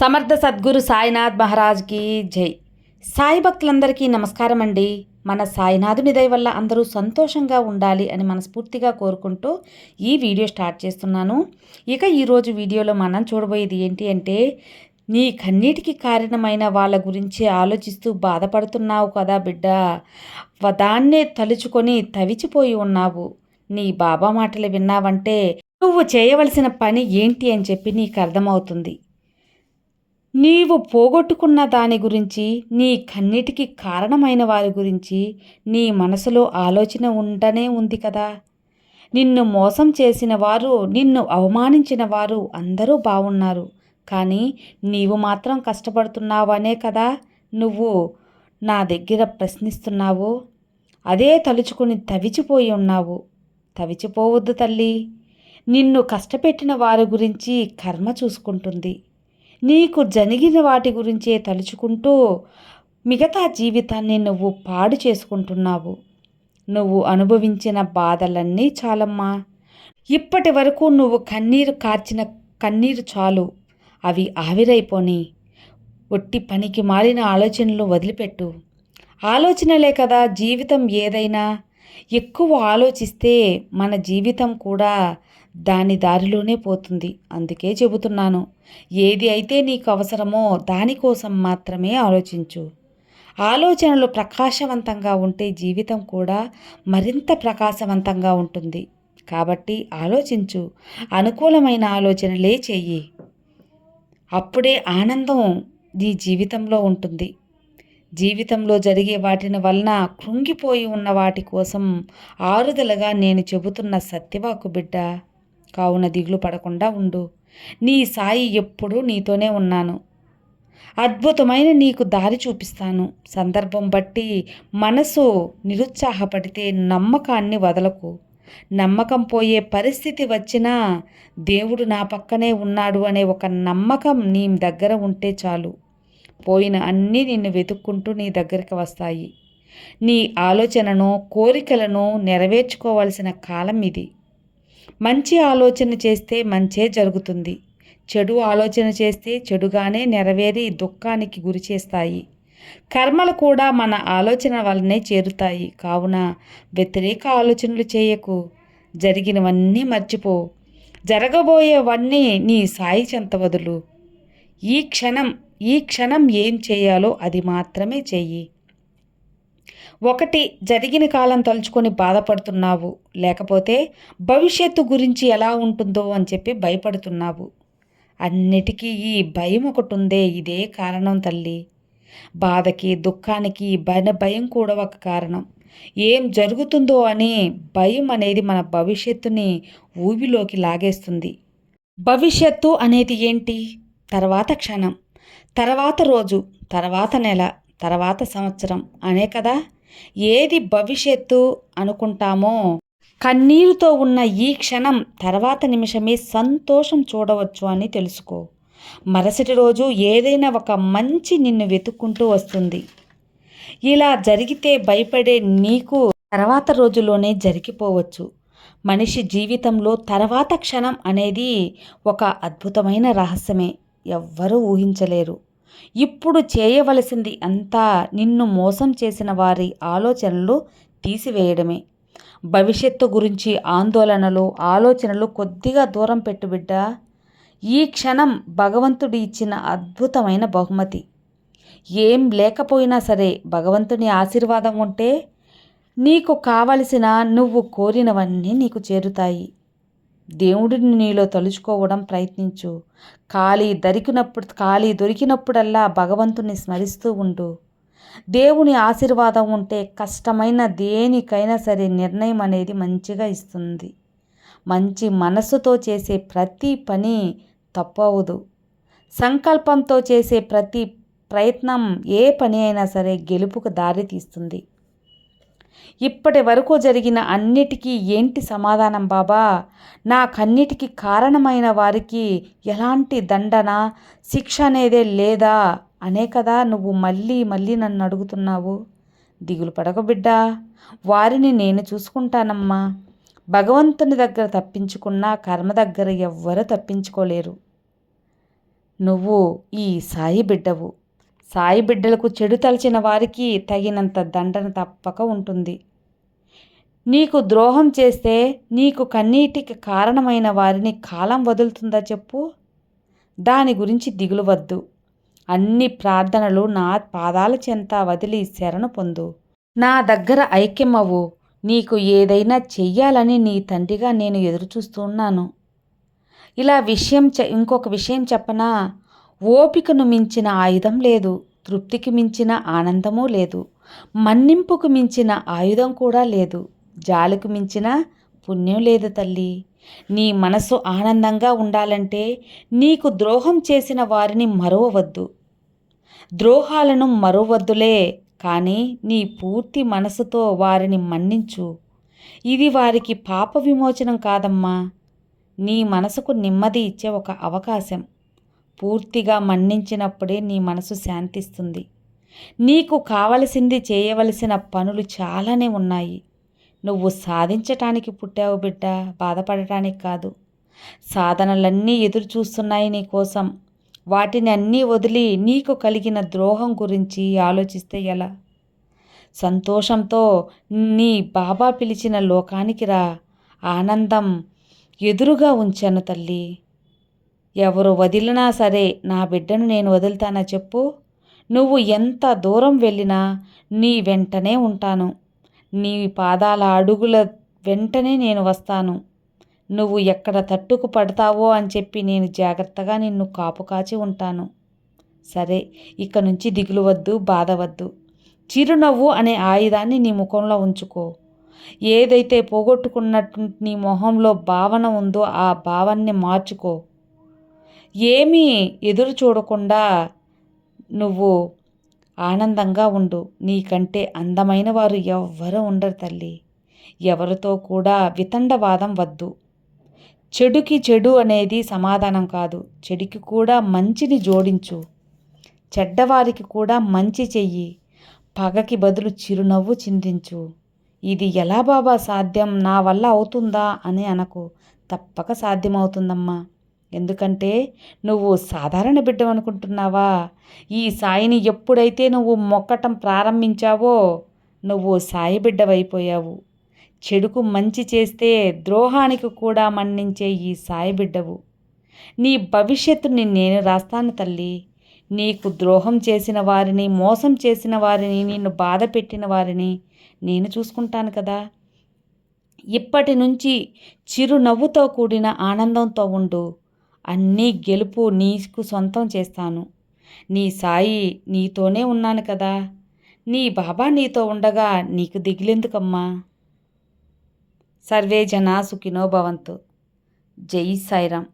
సమర్థ సద్గురు సాయినాథ్ మహారాజ్కి జై. సాయి భక్తులందరికీ నమస్కారం అండి మన సాయినాథుని దయ వల్ల అందరూ సంతోషంగా ఉండాలి అని మనస్ఫూర్తిగా కోరుకుంటూ ఈ వీడియో స్టార్ట్ చేస్తున్నాను. ఇక ఈరోజు వీడియోలో మనం చూడబోయేది ఏంటి అంటే నీ కన్నీటికి కారణమైన వాళ్ళ గురించి ఆలోచిస్తూ బాధపడుతున్నావు కదా బిడ్డ. దాన్నే తలుచుకొని తవిచిపోయి ఉన్నావు. నీ బాబా మాటలు విన్నావంటే నువ్వు చేయవలసిన పని ఏంటి అని చెప్పి నీకు అర్థమవుతుంది. నీవు పోగొట్టుకున్న దాని గురించి నీ కన్నిటికి కారణమైన వారి గురించి నీ మనసులో ఆలోచన ఉండనే ఉంది కదా. నిన్ను మోసం చేసిన వారు నిన్ను అవమానించిన వారు అందరూ బాగున్నారు కానీ నీవు మాత్రం కష్టపడుతున్నావనే కదా. నువ్వు నా దగ్గర ప్రశ్నిస్తున్నావు. అదే తలుచుకుని తవిచిపోయి ఉన్నావు. తవిచిపోవద్దు తల్లి. నిన్ను కష్టపెట్టిన వారి గురించి కర్మ చూసుకుంటుంది. నీకు జరిగిన వాటి గురించే తలుచుకుంటూ మిగతా జీవితాన్ని నువ్వు పాడు చేసుకుంటున్నావు. నువ్వు అనుభవించిన బాధలన్నీ చాలమ్మా. ఇప్పటి వరకు నువ్వు కన్నీరు కార్చిన కన్నీరు చాలు. అవి ఆవిరైపోని. ఒట్టి పనికి మాలిన ఆలోచనలు వదిలిపెట్టు. ఆలోచనలే కదా జీవితం ఏదైనా. ఎక్కువ ఆలోచిస్తే మన జీవితం కూడా దాని దారిలోనే పోతుంది. అందుకే చెబుతున్నాను ఏది అయితే నీకు అవసరమో దానికోసం మాత్రమే ఆలోచించు. ఆలోచనలు ప్రకాశవంతంగా ఉంటే జీవితం కూడా మరింత ప్రకాశవంతంగా ఉంటుంది. కాబట్టి ఆలోచించు అనుకూలమైన ఆలోచనలే చెయ్యి. అప్పుడే ఆనందం నీ జీవితంలో ఉంటుంది. జీవితంలో జరిగే వాటిని వలన కృంగిపోయి ఉన్న వాటి కోసం ఆరుదలగా నేను చెబుతున్న సత్యవాకు బిడ్డ కావున దిగులు పడకుండా ఉండు. నీ సాయి ఎప్పుడూ నీతోనే ఉన్నాను. అద్భుతమైన నీకు దారి చూపిస్తాను. సందర్భం బట్టి మనసు నిరుత్సాహపడితే నమ్మకాన్ని వదలకు. నమ్మకం పోయే పరిస్థితి వచ్చినా దేవుడు నా పక్కనే ఉన్నాడు అనే ఒక నమ్మకం నీ దగ్గర ఉంటే చాలు. పోయిన అన్నీ నిన్ను వెతుక్కుంటూ నీ దగ్గరికి వస్తాయి. నీ ఆలోచనను కోరికలను నెరవేర్చుకోవాల్సిన కాలం ఇది. మంచి ఆలోచన చేస్తే మంచే జరుగుతుంది. చెడు ఆలోచన చేస్తే చెడుగానే నెరవేరి దుఃఖానికి గురి చేస్తాయి. కర్మలు కూడా మన ఆలోచన వల్లనే చేరుతాయి. కావున వ్యతిరేక ఆలోచనలు చేయకు. జరిగినవన్నీ మర్చిపో. జరగబోయేవన్నీ నీ సాయి చెంత వదులు. ఈ క్షణం ఈ క్షణం ఏం చేయాలో అది మాత్రమే చెయ్యి. ఒకటి జరిగిన కాలం తలుచుకొని బాధపడుతున్నావు. లేకపోతే భవిష్యత్తు గురించి ఎలా ఉంటుందో అని చెప్పి భయపడుతున్నావు. అన్నిటికీ ఈ భయం ఒకటి ఉందే ఇదే కారణం తల్లి. బాధకి దుఃఖానికి భయ భయం కూడా ఒక కారణం. ఏం జరుగుతుందో అని భయం అనేది మన భవిష్యత్తుని ఊబిలోకి లాగేస్తుంది. భవిష్యత్తు అనేది ఏంటి? తర్వాత క్షణం. తర్వాత రోజు. తర్వాత నెల. తర్వాత సంవత్సరం. అనే కదా? ఏది భవిష్యత్తు అనుకుంటామో? కన్నీరుతో ఉన్న ఈ క్షణం తర్వాత నిమిషమే సంతోషం చూడవచ్చు అని తెలుసుకో. మరుసటి రోజు ఏదైనా ఒక మంచి నిన్ను వెతుక్కుంటూ వస్తుంది. ఇలా జరిగితే భయపడే నీకు తర్వాత రోజులోనే జరిగిపోవచ్చు. మనిషి జీవితంలో తర్వాత క్షణం అనేది ఒక అద్భుతమైన రహస్యమే. ఎవ్వరూ ఊహించలేరు. ఇప్పుడు చేయవలసింది అంతా నిన్ను మోసం చేసిన వారి ఆలోచనలు తీసివేయడమే. భవిష్యత్తు గురించి ఆందోళనలు ఆలోచనలు కొద్దిగా దూరం పెట్టు బిడ్డ. ఈ క్షణం భగవంతుడి ఇచ్చిన అద్భుతమైన బహుమతి. ఏం లేకపోయినా సరే భగవంతుని ఆశీర్వాదం ఉంటే నీకు కావలసిన నువ్వు కోరినవన్నీ నీకు చేరుతాయి. దేవుడిని నీలో తలుచుకోవడం ప్రయత్నించు. ఖాళీ దొరికినప్పుడు ఖాళీ దొరికినప్పుడల్లా భగవంతుని స్మరిస్తూ ఉండు. దేవుని ఆశీర్వాదం ఉంటే కష్టమైన దేనికైనా సరే నిర్ణయం అనేది మంచిగా ఇస్తుంది. మంచి మనసుతో చేసే ప్రతి పని తప్పవదు. సంకల్పంతో చేసే ప్రతి ప్రయత్నం ఏ పని అయినా సరే గెలుపుకు దారి తీస్తుంది ఇప్పటి వరకు జరిగిన అన్నిటికీ ఏంటి సమాధానం బాబా? నాకన్నిటికీ కారణమైన వారికి ఎలాంటి దండన? శిక్ష అనేదే లేదా? అనే కదా నువ్వు మళ్ళీ మళ్ళీ నన్ను అడుగుతున్నావు. దిగులు పడకు బిడ్డా. వారిని నేను చూసుకుంటానమ్మా. భగవంతుని దగ్గర తప్పించుకున్నా కర్మ దగ్గర ఎవ్వరూ తప్పించుకోలేరు. నువ్వు ఈ సాయి బిడ్డవు. సాయి బిడ్డలకు చెడు తలచిన వారికి తగినంత దండన తప్పక ఉంటుంది. నీకు ద్రోహం చేస్తే నీకు కన్నీటికి కారణమైన వారిని కాలం వదులుతుందా చెప్పు. దాని గురించి దిగులు వద్దు. అన్ని ప్రార్థనలు నా పాదాల చెంత వదిలి శరణు పొందు. నా దగ్గర ఐక్యమవు నీకు ఏదైనా చెయ్యాలని నీ తండ్రిగా నేను ఎదురుచూస్తున్నాను ఇలా విషయం చె ఇంకొక విషయం చెప్పనా? ఓపికను మించిన ఆయుధం లేదు తృప్తికి మించిన ఆనందమూ లేదు మన్నింపుకు మించిన ఆయుధం కూడా లేదు జాలికి మించిన పుణ్యం లేదు తల్లి. నీ మనసు ఆనందంగా ఉండాలంటే నీకు ద్రోహం చేసిన వారిని మరవవద్దు. ద్రోహాలను మరవద్దులే కానీ నీ పూర్తి మనసుతో వారిని మన్నించు. ఇది వారికి పాప విమోచనం కాదమ్మా. నీ మనసుకు నెమ్మది ఇచ్చే ఒక అవకాశం. పూర్తిగా మన్నించినప్పుడే నీ మనసు శాంతిస్తుంది. నీకు కావలసింది చేయవలసిన పనులు చాలానే ఉన్నాయి. నువ్వు సాధించటానికి పుట్టావు బిడ్డ బాధపడటానికి కాదు. సాధనలన్నీ ఎదురు చూస్తున్నాయి నీ కోసం. వాటిని అన్నీ వదిలి నీకు కలిగిన ద్రోహం గురించి ఆలోచిస్తే ఎలా? సంతోషంతో నీ బాబా పిలిచిన లోకానికి రా. ఆనందం ఎదురుగా ఉంచాను తల్లి. ఎవరు వదిలినా సరే నా బిడ్డను నేను వదులుతానా చెప్పు? నువ్వు ఎంత దూరం వెళ్ళినా నీ వెంటనే ఉంటాను. నీ పాదాల అడుగుల వెంటనే నేను వస్తాను. నువ్వు ఎక్కడ తట్టుకు పడతావో అని చెప్పి నేను జాగ్రత్తగా నిన్ను కాపు కాచి ఉంటాను. సరే ఇక నుంచి దిగులు వద్దు బాధవద్దు. చిరునవ్వు అనే ఆయుధాన్ని నీ ముఖంలో ఉంచుకో. ఏదైతే పోగొట్టుకున్నట్టు నీ మొహంలో భావన ఉందో ఆ భావాన్ని మార్చుకో. ఏమీ ఎదురు చూడకుండా నువ్వు ఆనందంగా ఉండు. నీకంటే అందమైన వారు ఎవ్వరూ ఉండరు తల్లి. ఎవరితో కూడా వితండవాదం వద్దు. చెడుకి చెడు అనేది సమాధానం కాదు. చెడుకి కూడా మంచిని జోడించు. చెడ్డవారికి కూడా మంచి చెయ్యి. పగకి బదులు చిరునవ్వు చిందించు. ఇది ఎలా బాబా సాధ్యం? నా వల్ల అవుతుందా? అని అనకు. తప్పక సాధ్యమవుతుందమ్మా. ఎందుకంటే నువ్వు సాధారణ బిడ్డ అనుకుంటున్నావా ఈ సాయిని ఎప్పుడైతే నువ్వు మొక్కటం ప్రారంభించావో నువ్వు సాయి బిడ్డవైపోయావు. చెడుకు మంచి చేస్తే ద్రోహానికి కూడా మన్నించే ఈ సాయి బిడ్డవు. నీ భవిష్యత్తుని నేను రాస్తాను తల్లి. నీకు ద్రోహం చేసిన వారిని మోసం చేసిన వారిని నిన్ను బాధ పెట్టిన వారిని నేను చూసుకుంటాను కదా. ఇప్పటి నుంచి చిరునవ్వుతో కూడిన ఆనందంతో ఉండు. అన్నీ గెలుపు నీకు సొంతం చేస్తాను. నీ సాయి నీతోనే ఉన్నాను కదా. నీ బాబా నీతో ఉండగా నీకు దిగిలెందుకమ్మా? సర్వే జనా సుఖినో భవంతు. జై సాయిరామ్.